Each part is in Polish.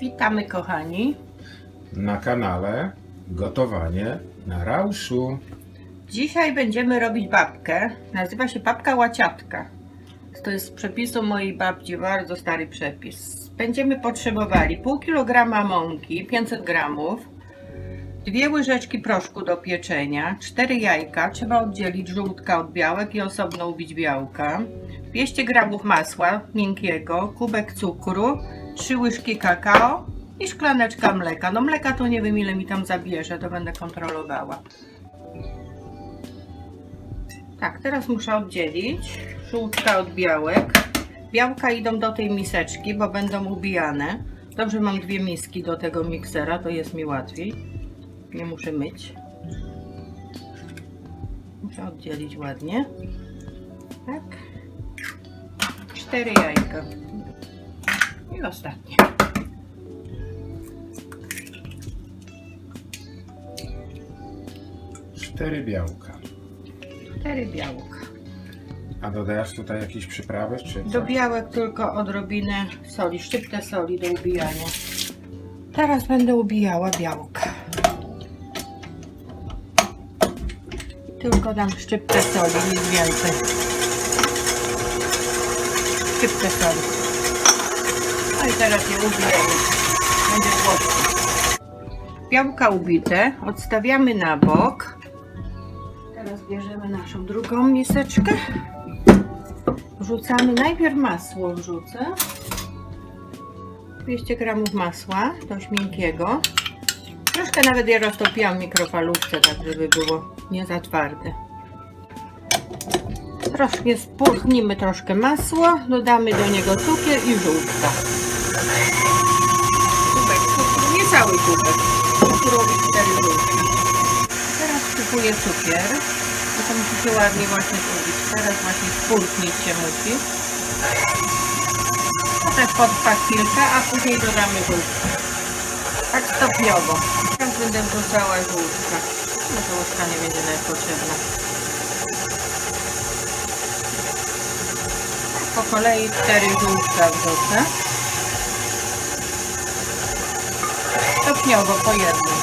Witamy kochani. na kanale Gotowanie na Rauszu. Dzisiaj będziemy robić babkę. Nazywa się babka łaciatka. To jest z przepisu mojej babci, bardzo stary przepis. Będziemy potrzebowali pół kilograma mąki, 500 gramów, dwie łyżeczki proszku do pieczenia, cztery jajka, trzeba oddzielić żółtka od białek i osobno ubić białka, 200 gramów masła miękkiego, kubek cukru, trzy łyżki kakao i szklaneczka mleka. No mleka to nie wiem ile mi tam zabierze, to będę kontrolowała. Tak, teraz muszę oddzielić żółtka od białek. Białka idą do tej miseczki, bo będą ubijane. Dobrze, mam dwie miski do tego miksera, to jest mi łatwiej. Nie muszę myć. Muszę oddzielić ładnie. Tak. Cztery jajka. I ostatnie. Cztery białka. Cztery białka. A dodasz tutaj jakieś przyprawy? Czy Do białek tylko odrobinę soli, szczyptę soli do ubijania. Teraz będę ubijała białka. Tylko dam szczyptę soli, nic więcej. Szczyptę soli. I teraz je ubijemy. Będzie głośno. Białka ubite odstawiamy na bok. Teraz bierzemy naszą drugą miseczkę. Wrzucamy najpierw masło wrzucę. 200 gramów masła, dość miękkiego. Troszkę nawet je roztopiłam w mikrofalówce, tak żeby było nie za twarde. Troszkę spulchnimy troszkę masło, dodamy do niego cukier i żółtka. Kubek cukru, nie cały kubek. Cukrowi 4 żółtki. Teraz kupuję cukier. To to musi się ładnie właśnie zrobić. Teraz właśnie spulchnić się musi. Potem potrwa chwilkę, a później dodamy żółtkę. Tak stopniowo. Teraz będę wrzucała żółtka. To łyżka nie będzie nawet potrzebna. Po kolei cztery żółtka wrzucę. Stopniowo po jednym.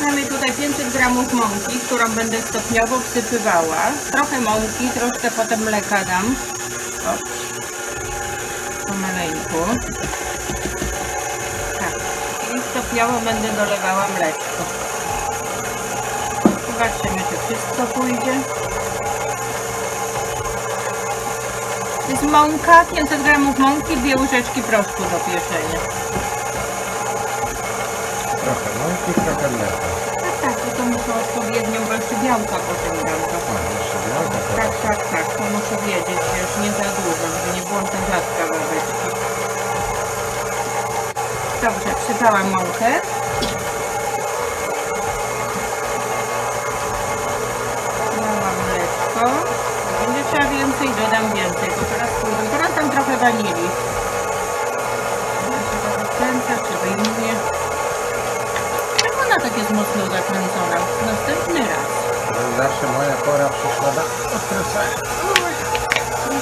Mamy tutaj 500 gramów mąki, którą będę stopniowo wsypywała. Trochę mąki, troszkę potem mleka dam. O. Tak. Stopniowo będę dolewała mleczko. Zobaczymy, czy wszystko pójdzie. Jest mąka, 500 gramów mąki, dwie łyżeczki proszku do pieczenia. Trochę mąki, trochę mleka. Tak, tak, to, to muszę odpowiednią wersję białka potem białka Tak, teraz. tak, tak, to muszę wiedzieć, wiesz, nie za dużo, żeby nie było ten rzadka babeczka. Dobrze, przypałam mąkę. Dałam mleczko. Będzie trzeba więcej, dodam więcej, bo teraz pójdę. Teraz dam trochę wanilii. To zakręca, czy wyjmuje. Czemu ona tak jest mocno zakręcona? Następny raz. Zawsze moja pora przyszła do odkręcania.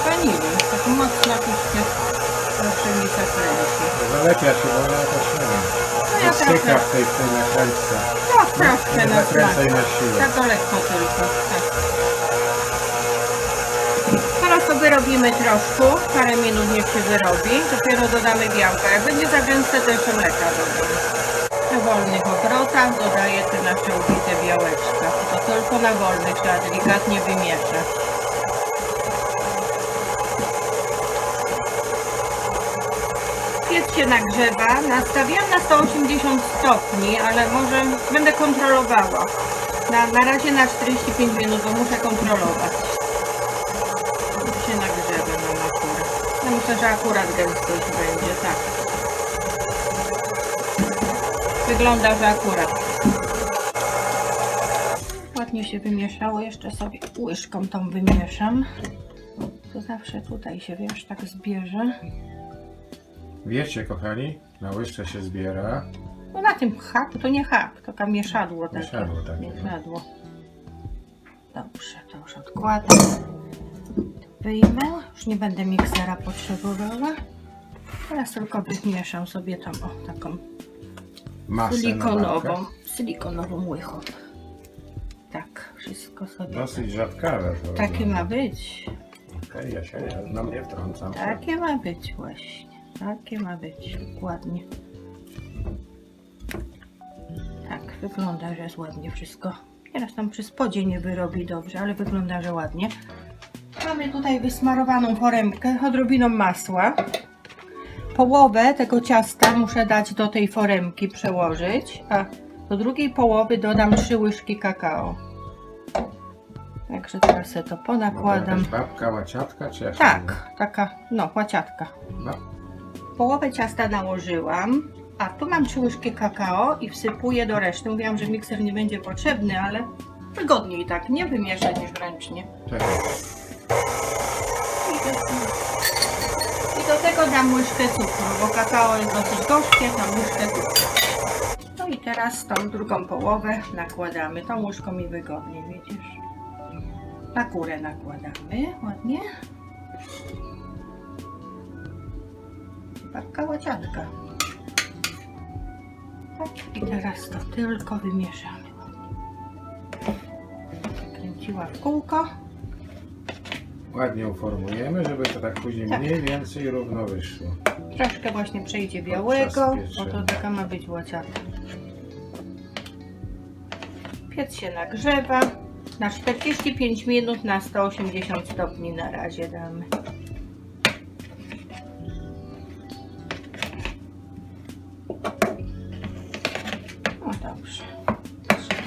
Wanilii, tak mocno puszczę. Zalepia się, bo ona jakoś nie wiem. No ja Styka trochę, w tej, w tej nakrętce. no Nie na zakręcaj na siłę. Tak to lekko tylko, tak. Teraz to wyrobimy troszkę, parę minut niech się wyrobi, dopiero dodamy białka. Jak będzie za gęste, to jeszcze mleka dodam. Na wolnych obrotach dodaję te nasze ubite białeczka. To tylko na wolnych trzeba delikatnie wymieszać. Się nagrzewa. Nastawiam na 180 stopni, ale może będę kontrolowała. Na, na razie na 45 minut, bo muszę kontrolować. Się nagrzewa nam akurat. Ja myślę, że akurat gęstość będzie, tak. Wygląda, że akurat. Ładnie się wymieszało. Jeszcze sobie łyżką tą wymieszam. To zawsze tutaj się, wiesz, tak zbierze. Wiecie, kochani, na łyżce się zbiera. No na tym hak, to nie hak, to tam mieszadło takie. Mieszadło takie, no. Mieszadło. Dobrze, to już odkładam. Wyjmę, już nie będę miksera potrzebowała. Teraz tylko wymieszam sobie tam o taką Masę na silikonową, silikonową łychą. Tak, wszystko sobie. Dosyć rzadkawe. to Takie ma być. Okej, ja się nie znam, nie wtrącam. Takie ma być właśnie. Takie ma być. Dokładnie. Tak, wygląda, że jest ładnie wszystko. Teraz tam przy spodzie nie wyrobi dobrze, ale wygląda, że ładnie. Mamy tutaj wysmarowaną foremkę odrobiną masła. Połowę tego ciasta muszę dać do tej foremki, przełożyć, a do drugiej połowy dodam 3 łyżki kakao. Także teraz sobie to ponakładam. babka, łaciatka, czy jak Tak, taka, no, łaciatka. nazywa? Połowę ciasta nałożyłam, a tu mam trzy łyżki kakao i wsypuję do reszty. Mówiłam, że mikser nie będzie potrzebny, ale wygodniej tak, nie wymieszać niż ręcznie. I do, I do tego dam łyżkę cukru, bo kakao jest dosyć gorzkie, tam łyżkę cukru. No i teraz tą drugą połowę nakładamy. Tą łyżką mi wygodniej, widzisz? Na górę nakładamy, ładnie. Łaciatka. Tak, i teraz to tylko wymieszamy. Kręciła w kółko. Ładnie uformujemy, żeby to tak później Tak. mniej więcej równo wyszło. Troszkę właśnie przejdzie białego, bo to pieczenia. taka ma być łaciatka. Piec się nagrzewa. Na 45 minut na 180 stopni na razie damy.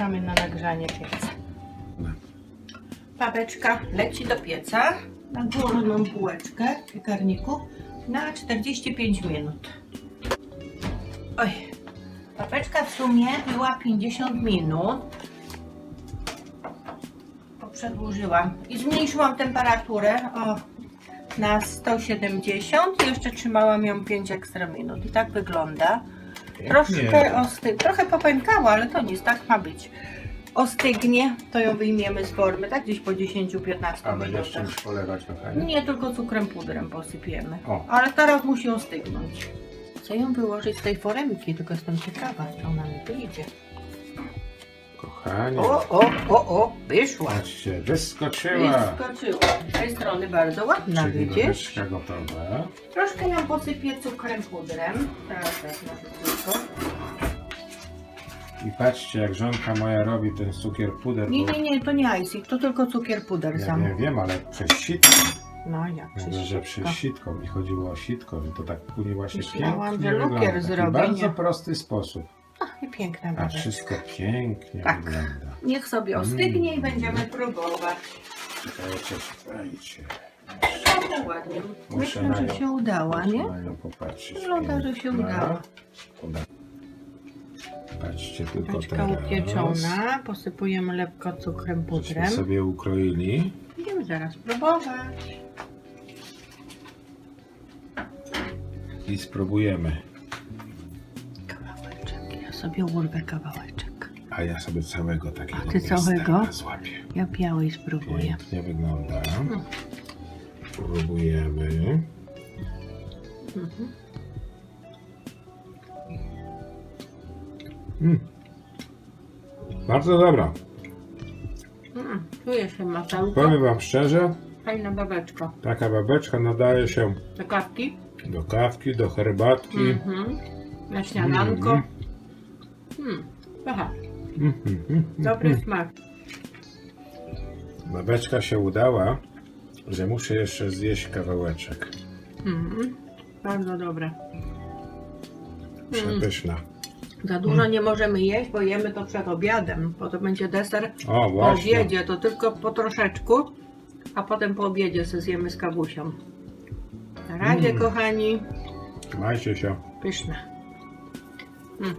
Czekamy na nagrzanie pieca. No. Babeczka leci do pieca na górną półeczkę w piekarniku na 45 minut. Oj, babeczka w sumie była 50 minut. Przedłużyłam i zmniejszyłam temperaturę o, na 170 i jeszcze trzymałam ją 5 ekstra minut. I tak wygląda. Troszkę osty... trochę popękała, ale to nic, tak ma być. Ostygnie, to ją wyjmiemy z formy, tak gdzieś po 10-15 A będziesz minutach. czymś polewać, kochani? Nie, tylko cukrem pudrem posypiemy. O. Ale teraz musi ostygnąć. Chcę ją wyłożyć z tej foremki, tylko jestem ciekawa, czy ona mi wyjdzie. Kochani, O, o, o, o, wyszła. patrzcie, wyskoczyła. Wyskoczyła. Z tej strony bardzo ładna, Czyli widzisz? łyżeczka gotowa. Troszkę ją posypię cukrem pudrem. Teraz na tylko. I patrzcie, jak żonka moja robi ten cukier puder. Nie, bo- nie, nie, to nie icing, to tylko cukier puder Ja sam. nie wiem, ale przez sitko. No jak Mówię, że przez sitko mi chodziło o sitko, że to tak później właśnie Myślałam, pięknie że lukier wygląda. Taki bardzo nie? prosty sposób, I piękna a wszystko pięknie Tak. wygląda. Niech sobie ostygnie i Mm. będziemy próbować. Czekajcie, czekajcie. No ładnie. Muszę Myślę, że nią- się udała, nie? Na nią popatrzeć. Wygląda, że się Piękna. udała. Uda. Patrzcie tylko Kaczka teraz. upieczona, posypujemy lekko cukrem Żeśmy pudrem. sobie ukroili. Będziemy zaraz próbować. I spróbujemy. Sobie urwę kawałeczek. A ja sobie całego takiego A ty całego? złapię. Ja białej spróbuję. Pięknie wygląda. Mm. Próbujemy. Mhm. Mm. Bardzo dobra. Mm, czuję się masełko. Powiem Wam szczerze, Fajna babeczka. taka babeczka nadaje się Do kawki. do kawki, do herbatki. Mhm. Na śniadanko. Mhm. Mm. Aha, Mm, mm, mm. dobry smak. Babeczka się udała, że muszę jeszcze zjeść kawałeczek. Mhm. Bardzo dobre. Mm. Przepyszna. Za dużo nie możemy jeść, bo jemy to przed obiadem. Potem będzie deser O, po właśnie. obiedzie, to tylko po troszeczku, a potem po obiedzie se zjemy z kabusią. Na razie, Mm. kochani, Trzymajcie się. pyszne. Mm.